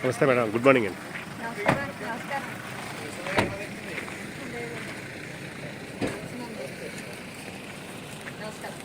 నమస్తే madam good morning అండి నమస్కారం నమస్కారం నమస్కారం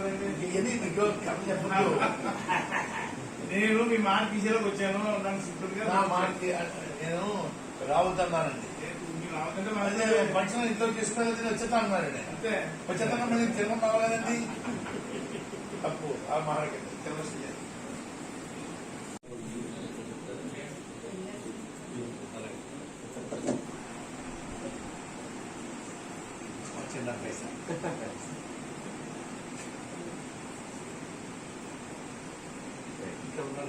కథ చెప్పదు నేను మీ మాట తీసేలోకి వచ్చాను. నన్ను సిద్ధంగా నా మాటకి నేను రావద్దన్నానండి. అదే మనుషులు ఇంట్లో తీసుకెళ్ళి వచ్చేస్తా అన్నారండి అంతే. వచ్చేస్తాను మరి తిరగం కావాలండి? తప్పు. ఆ మాట తిరగలేదు చిన్న పైసా?